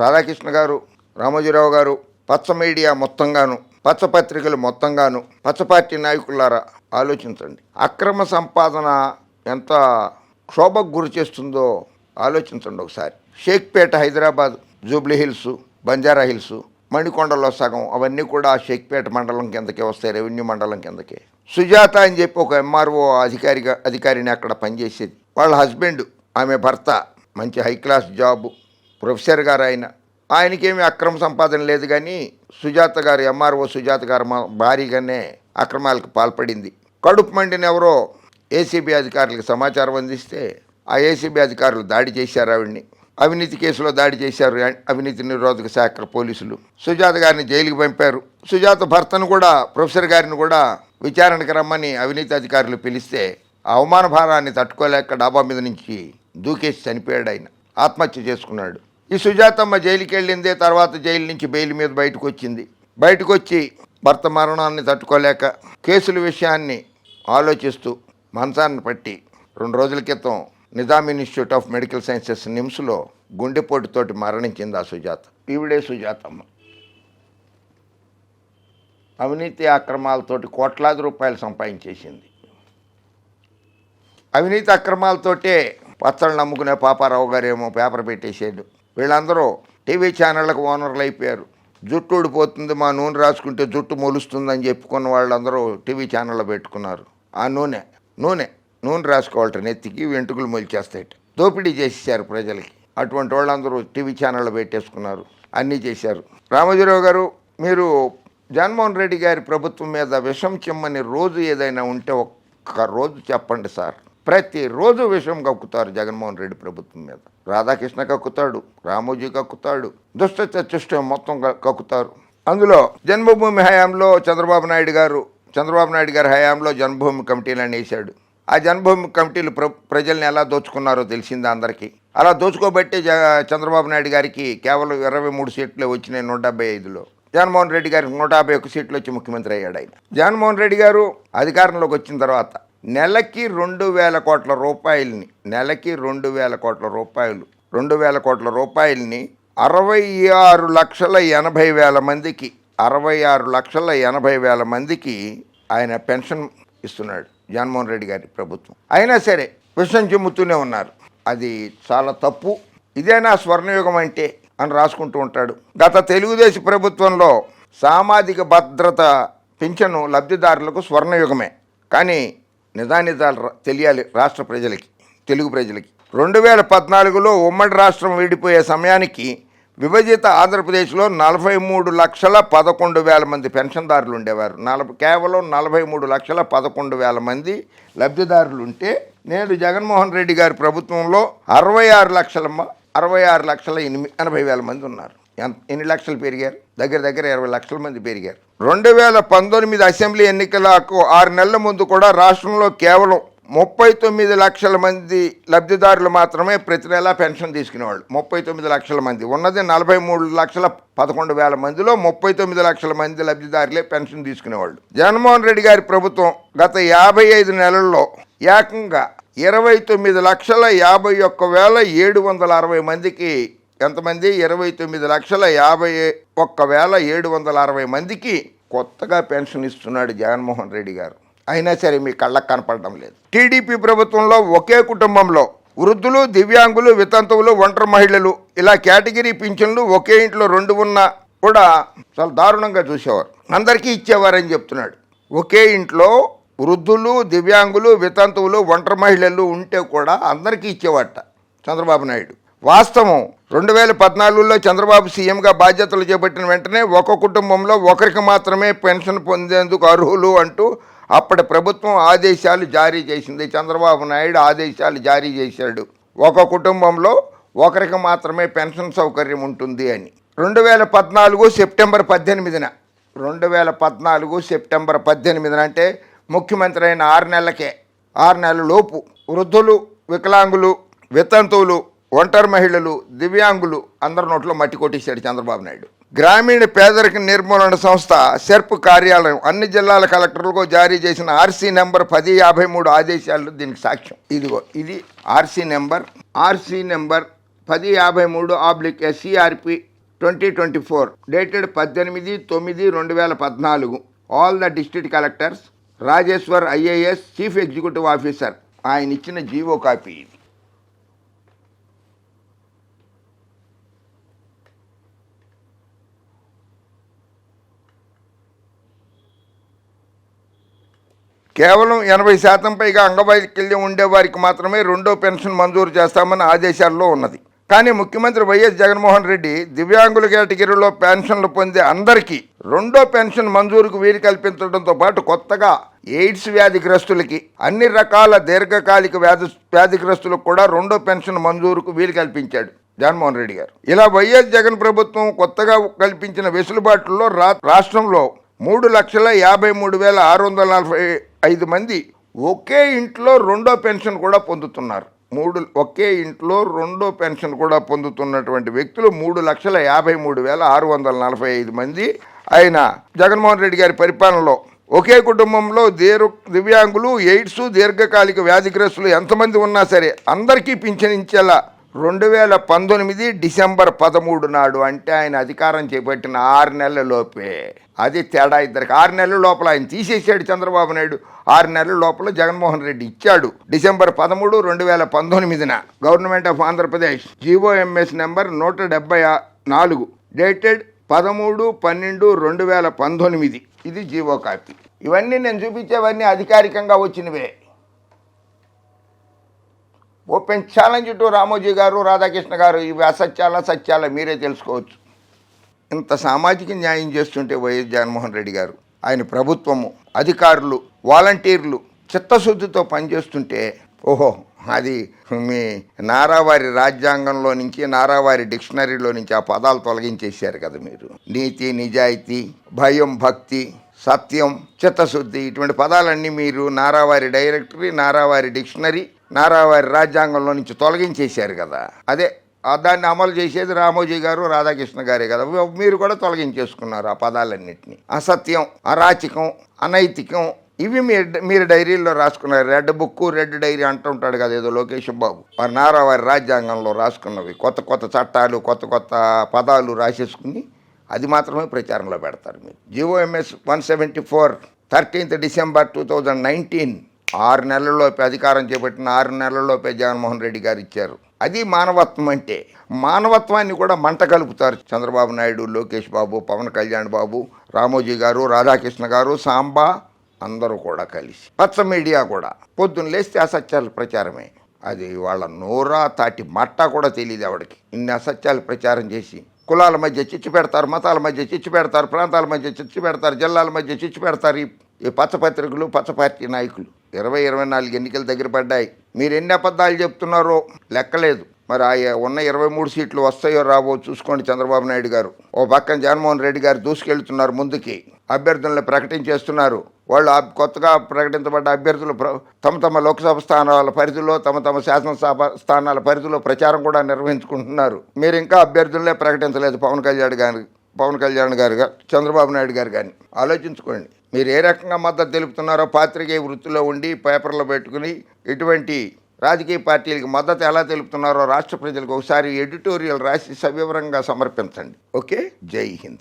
రాధాకృష్ణ గారు రామోజీరావు గారు పచ్చ మీడియా మొత్తంగాను పచ్చ పత్రికలు మొత్తంగాను పచ్చపార్టీ నాయకులారా ఆలోచించండి. అక్రమ సంపాదన ఎంత క్షోభకు గురి చేస్తుందో ఆలోచించండి ఒకసారి. షేక్పేట హైదరాబాద్ జూబ్లీ హిల్స్ బంజారా హిల్స్ మణికొండలో సగం అవన్నీ కూడా షేక్పేట మండలం కిందకే వస్తాయి రెవెన్యూ మండలం కిందకే. సుజాత అని చెప్పి ఒక ఎంఆర్ఓ అధికారిగా అధికారిని అక్కడ పనిచేసేది. వాళ్ళ హస్బెండ్ ఆమె భర్త మంచి హై క్లాస్ జాబ్ ప్రొఫెసర్ గారు ఆయన. ఆయనకేమి అక్రమ సంపాదన లేదు కానీ సుజాత గారు ఎంఆర్ఓ సుజాత గారు మా- భారీగానే అక్రమాలకు పాల్పడింది. కడుపు మండిన ఎవరో ఏసీబీ అధికారులకు సమాచారం అందిస్తే ఆ ఏసీబీ అధికారులు దాడి చేశారు ఆవిడ్ని. అవినీతి కేసులో దాడి చేశారు అవినీతి నిరోధక శాఖ పోలీసులు. సుజాత గారిని జైలుకి పంపారు. సుజాత భర్తను కూడా ప్రొఫెసర్ గారిని కూడా విచారణకు రమ్మని అవినీతి అధికారులు పిలిస్తే అవమాన భారాన్ని తట్టుకోలేక డాబా మీద నుంచి దూకేసి చనిపోయాడు ఆయన. ఆత్మహత్య చేసుకున్నాడు. ఈ సుజాతమ్మ జైలుకి వెళ్ళిందే తర్వాత జైలు నుంచి బెయిల్ మీద బయటకు వచ్చింది బయటకు వచ్చి భర్త మరణాన్ని తట్టుకోలేక కేసుల విషయాన్ని ఆలోచిస్తూ మంచాన్ని పట్టి రెండు రోజుల క్రితం Nizam institute of medical sciences నిమ్స్లో గుండెపోటుతోటి మరణించింది ఆ సుజాత. ఈవిడే సుజాతమ్మ. అవినీతి అక్రమాలతోటి కోట్లాది రూపాయలు సంపాదించేసింది. అవినీతి అక్రమాలతోటే పచ్చళ్ళు నమ్ముకునే పాపారావు గారేమో పేపర్ పెట్టేసాడు వీళ్ళందరూ టీవీ ఛానళ్ళకు ఓనర్లు అయిపోయారు. జుట్టు ఊడిపోతుంది మా నూనె రాసుకుంటే జుట్టు మొలుస్తుందని చెప్పుకున్న వాళ్ళందరూ టీవీ ఛానల్లో పెట్టుకున్నారు. ఆ నూనె నూనె నూనె రాసుకోవాలట నెత్తికి వెంట్రుకలు మొలిచేస్తాయట. దోపిడీ చేసేసారు ప్రజలకి. అటువంటి వాళ్ళందరూ టీవీ ఛానళ్ళు పెట్టేసుకున్నారు. అన్నీ చేశారు. రామజీరావు గారు మీరు జగన్మోహన్ రెడ్డి గారి ప్రభుత్వం మీద విషం చిమ్మని రోజు ఏదైనా ఉంటే ఒక్క రోజు చెప్పండి సార్. ప్రతిరోజు విషయం కక్కుతారు జగన్మోహన్ రెడ్డి ప్రభుత్వం మీద. రాధాకృష్ణ కక్కుతాడు రామోజీ కక్కుతాడు దుష్ట చతుష్టం మొత్తం కక్కుతారు. అందులో జన్మభూమి హయాంలో చంద్రబాబు నాయుడు గారు చంద్రబాబు నాయుడు గారి హయాంలో జన్మభూమి కమిటీలను వేశాడు. ఆ జన్మభూమి కమిటీలు ప్ర ప్రజల్ని ఎలా దోచుకున్నారో తెలిసింది అందరికీ? అలా దోచుకోబట్టి చంద్రబాబు నాయుడు గారికి కేవలం ఇరవై మూడు సీట్లు వచ్చినాయి నూట డెబ్బై ఐదులో. జగన్మోహన్ రెడ్డి గారికి నూట యాభై ఒక్క సీట్లు వచ్చి ముఖ్యమంత్రి అయ్యాడు ఆయన. జగన్మోహన్ రెడ్డి గారు అధికారంలోకి వచ్చిన తర్వాత నెలకి రెండు వేల కోట్ల రూపాయలని నెలకి రెండు వేల కోట్ల రూపాయలు రెండు వేల కోట్ల రూపాయలని అరవై ఆరు లక్షల ఎనభై వేల మందికి అరవై ఆరు లక్షల ఎనభై వేల మందికి ఆయన పెన్షన్ ఇస్తున్నాడు జగన్మోహన్ రెడ్డి గారి ప్రభుత్వం. అయినా సరే విషయం చెమ్ముతూనే ఉన్నారు. అది చాలా తప్పు. ఇదేనా స్వర్ణయుగం అంటే అని రాసుకుంటూ ఉంటాడు. గత తెలుగుదేశం ప్రభుత్వంలో సామాజిక భద్రత పింఛను లబ్ధిదారులకు స్వర్ణయుగమే. కానీ నిజానిజాలు తెలియాలి రాష్ట్ర ప్రజలకి తెలుగు ప్రజలకి. రెండు వేల పద్నాలుగులో ఉమ్మడి రాష్ట్రం విడిపోయే సమయానికి విభజిత ఆంధ్రప్రదేశ్లో నలభై మూడు లక్షల పదకొండు వేల మంది పెన్షన్దారులు ఉండేవారు. నలభై కేవలం నలభై మూడు లక్షల పదకొండు వేల మంది లబ్ధిదారులు ఉంటే నేడు జగన్మోహన్ రెడ్డి గారి ప్రభుత్వంలో అరవై ఆరు లక్షల అరవై ఆరు లక్షల ఎనిమిది ఎనభై వేల మంది ఉన్నారు. ఎన్ని లక్షలు పెరిగారు? దగ్గర దగ్గర ఇరవై లక్షల మంది పెరిగారు. రెండు వేల పంతొమ్మిది అసెంబ్లీ ఎన్నికలకు ఆరు నెలల ముందు కూడా రాష్ట్రంలో కేవలం ముప్పై తొమ్మిది లక్షల మంది లబ్ధిదారులు మాత్రమే ప్రతి నెలా పెన్షన్ తీసుకునేవాళ్ళు. ముప్పై తొమ్మిది లక్షల మంది. ఉన్నది నలభై మూడు లక్షల పదకొండు వేల మందిలో ముప్పై తొమ్మిది లక్షల మంది లబ్ధిదారులే పెన్షన్ తీసుకునేవాళ్ళు. జగన్మోహన్ రెడ్డి గారి ప్రభుత్వం గత యాభై ఐదు నెలల్లో ఏకంగా ఇరవై తొమ్మిది లక్షల యాభై ఒక్క వేల ఏడు వందల అరవై మందికి ఎంతమంది? ఇరవై తొమ్మిది లక్షల యాభై ఒక్క వేల ఏడు వందల అరవై మందికి కొత్తగా పెన్షన్ ఇస్తున్నాడు జగన్మోహన్ రెడ్డి గారు. అయినా సరే మీ కళ్ళకు కనపడడం లేదు. టీడీపీ ప్రభుత్వంలో ఒకే కుటుంబంలో వృద్ధులు దివ్యాంగులు వితంతువులు ఒంటరి మహిళలు ఇలా కేటగిరీ పింఛన్లు ఒకే ఇంట్లో రెండు ఉన్నా కూడా చాలా దారుణంగా చూసేవారు. అందరికీ ఇచ్చేవారని చెప్తున్నాడు. ఒకే ఇంట్లో వృద్ధులు దివ్యాంగులు వితంతువులు ఒంటరి మహిళలు ఉంటే కూడా అందరికీ ఇచ్చేవాట చంద్రబాబు నాయుడు. వాస్తవం రెండు వేల పద్నాలుగులో చంద్రబాబు సీఎంగా బాధ్యతలు చేపట్టిన వెంటనే ఒక కుటుంబంలో ఒకరికి మాత్రమే పెన్షన్ పొందేందుకు అర్హులు అంటూ అప్పటి ప్రభుత్వం ఆదేశాలు జారీ చేసింది. చంద్రబాబు నాయుడు ఆదేశాలు జారీ చేశాడు. ఒక కుటుంబంలో ఒకరికి మాత్రమే పెన్షన్ సౌకర్యం ఉంటుంది అని. రెండు వేల పద్నాలుగు సెప్టెంబర్ పద్దెనిమిదిన. రెండు వేల పద్నాలుగు సెప్టెంబర్ పద్దెనిమిదిన అంటే ముఖ్యమంత్రి అయిన ఆరు నెలలకే. ఆరు నెలల లోపు వృద్ధులు వికలాంగులు వితంతువులు ఒంటరి మహిళలు దివ్యాంగులు అందరి నోట్లో మట్టి కొట్టేశాడు చంద్రబాబు నాయుడు. గ్రామీణ పేదరిక నిర్మూలన సంస్థ సెర్ప్ కార్యాలయం అన్ని జిల్లాల కలెక్టర్లకు జారీ చేసిన ఆర్సీ నెంబర్ పది యాభై మూడు ఆదేశాలు దీనికి సాక్ష్యం. ఇదిగో ఇది ఆర్సీ నెంబర్ ఆర్సీ నెంబర్ పది యాభై మూడు oblique SCRP twenty twenty four dated పద్దెనిమిది తొమ్మిది రెండు వేల పద్నాలుగు. All the district collectors Rajeshwar IAS chief executive officer ఆయన ఇచ్చిన జీవో కాపీ ఇది. కేవలం ఎనభై శాతం పైగా అంగవైకల్యం ఉండేవారికి మాత్రమే రెండో పెన్షన్ మంజూరు చేస్తామని ఆదేశాల్లో ఉన్నది. కానీ ముఖ్యమంత్రి వైఎస్ జగన్మోహన్ రెడ్డి దివ్యాంగుల కేటగిరీలో పెన్షన్లు పొందే అందరికీ రెండో పెన్షన్ మంజూరుకు వీలు కల్పించడంతో పాటు కొత్తగా ఎయిడ్స్ వ్యాధిగ్రస్తులకి అన్ని రకాల దీర్ఘకాలిక వ్యాధి వ్యాధిగ్రస్తులకు కూడా రెండో పెన్షన్ మంజూరుకు వీలు కల్పించాడు జగన్మోహన్ రెడ్డి గారు. ఇలా వైఎస్ జగన్ ప్రభుత్వం కొత్తగా కల్పించిన వెసులుబాట్లలో రా రాష్ట్రంలో మూడు లక్షల యాభై మూడు వేల ఆరు వందల నలభై ఐదు మంది ఒకే ఇంట్లో రెండో పెన్షన్ కూడా పొందుతున్నారు. మూడు ఒకే ఇంట్లో రెండో పెన్షన్ కూడా పొందుతున్నటువంటి వ్యక్తులు మూడు లక్షల యాభై మూడు వేల ఆరు వందల నలభై ఐదు మంది ఆయన జగన్మోహన్ రెడ్డి గారి పరిపాలనలో ఒకే కుటుంబంలో దీర్ దివ్యాంగులు ఎయిడ్స్ దీర్ఘకాలిక వ్యాధిగ్రస్తులు ఎంతమంది ఉన్నా సరే అందరికీ పింఛనించేలా ఇచ్చేలా రెండు వేల పంతొమ్మిది డిసెంబర్ పదమూడు నాడు అంటే ఆయన అధికారం చేపట్టిన ఆరు నెలల లోపే. అది తేడా ఇద్దరికి. ఆరు నెలల లోపల ఆయన తీసేసాడు చంద్రబాబు నాయుడు. ఆరు నెలల లోపల జగన్మోహన్ రెడ్డి ఇచ్చాడు. డిసెంబర్ పదమూడు రెండు వేల పంతొమ్మిదిన government of Andhra Pradesh GO MS number నూట డెబ్బై నాలుగు. డేటెడ్ పదమూడు పన్నెండు రెండు వేల పంతొమ్మిది. ఇది జీవో కాపీ. ఇవన్నీ నేను చూపించేవన్నీ అధికారికంగా వచ్చినవే. ఓపెన్ ఛాలెంజ్ టు రామోజీ గారు రాధాకృష్ణ గారు ఇవి అసత్యాల సత్యాల మీరే తెలుసుకోవచ్చు. ఇంత సామాజిక న్యాయం చేస్తుంటే వైఎస్ జగన్మోహన్ రెడ్డి గారు ఆయన ప్రభుత్వము అధికారులు వాలంటీర్లు చిత్తశుద్ధితో పనిచేస్తుంటే ఓహో అది మీ నారావారి రాజ్యాంగంలో నుంచి నారావారి డిక్షనరీలో నుంచి ఆ పదాలు తొలగించేశారు కదా మీరు. నీతి నిజాయితీ భయం భక్తి సత్యం చిత్తశుద్ధి ఇటువంటి పదాలన్నీ మీరు నారావారి డైరెక్టరీ నారావారి డిక్షనరీ నారావారి రాజ్యాంగంలో నుంచి తొలగించేశారు కదా. అదే దాన్ని అమలు చేసేది రామోజీ గారు రాధాకృష్ణ గారే కదా. మీరు కూడా తొలగించేసుకున్నారు ఆ పదాలన్నింటినీ. అసత్యం అరాచకం అనైతికం ఇవి మీరు మీరు డైరీల్లో రాసుకున్నారు రెడ్ బుక్ రెడ్ డైరీ అంటుంటాడు కదా ఏదో లోకేష్ బాబు. వారి నారావారి రాజ్యాంగంలో రాసుకున్నవి కొత్త కొత్త చట్టాలు కొత్త కొత్త పదాలు రాసేసుకుని అది మాత్రమే ప్రచారంలో పెడతారు మీరు. GO MS one seventy four thirteenth December two thousand nineteen ఆరు నెలల్లోపే అధికారం చేపట్టిన ఆరు నెలల్లోపే జగన్మోహన్ రెడ్డి గారు ఇచ్చారు. అది మానవత్వం అంటే. మానవత్వాన్ని కూడా మంట కలుపుతారు చంద్రబాబు నాయుడు లోకేష్ బాబు పవన్ కళ్యాణ్ బాబు రామోజీ గారు రాధాకృష్ణ గారు సాంబా అందరూ కూడా కలిసి. పచ్చ మీడియా కూడా. పొద్దున్న లేస్తే అసత్యాలు ప్రచారమే. అది వాళ్ళ నోరా తాటి మట్టా కూడా తెలియదు ఆవిడకి ఇన్ని అసత్యాలు ప్రచారం చేసి కులాల మధ్య చిచ్చు పెడతారు మతాల మధ్య చిచ్చు పెడతారు ప్రాంతాల మధ్య చిచ్చు పెడతారు జిల్లాల మధ్య చిచ్చు పెడతారు ఈ- ఈ పచ్చ పత్రికలు పచ్చ పార్టీ నాయకులు. ఇరవై ఇరవై నాలుగు ఎన్నికలు దగ్గర పడ్డాయి. మీరు ఎన్ని అబద్ధాలు చెప్తున్నారో లెక్కలేదు. మరి ఆ ఉన్న ఇరవై మూడు సీట్లు వస్తాయో రావో చూసుకోండి చంద్రబాబు నాయుడు గారు. ఓ పక్కన జగన్మోహన్ రెడ్డి గారు దూసుకెళ్తున్నారు ముందుకి. అభ్యర్థులను ప్రకటించేస్తున్నారు. వాళ్ళు ఆ కొత్తగా ప్రకటించబడ్డ అభ్యర్థులు ప్ర- తమ తమ లోక్సభ స్థానాల పరిధిలో తమ తమ శాసనసభ స్థానాల పరిధిలో ప్రచారం కూడా నిర్వహించుకుంటున్నారు. మీరు ఇంకా అభ్యర్థులనే ప్రకటించలేదు పవన్ కళ్యాణ్ గారి. పవన్ కళ్యాణ్ గారు గా- చంద్రబాబు నాయుడు గారు కానీ ఆలోచించుకోండి. మీరు ఏ రకంగా మద్దతు తెలుపుతున్నారో పాత్రికేయ వృత్తిలో ఉండి పేపర్లో పెట్టుకుని ఇటువంటి రాజకీయ పార్టీలకు మద్దతు ఎలా తెలుపుతున్నారో రాష్ట్ర ప్రజలకు ఒకసారి ఎడిటోరియల్ రాసి సవివరంగా సమర్పించండి. ఓకే? జై హింద్.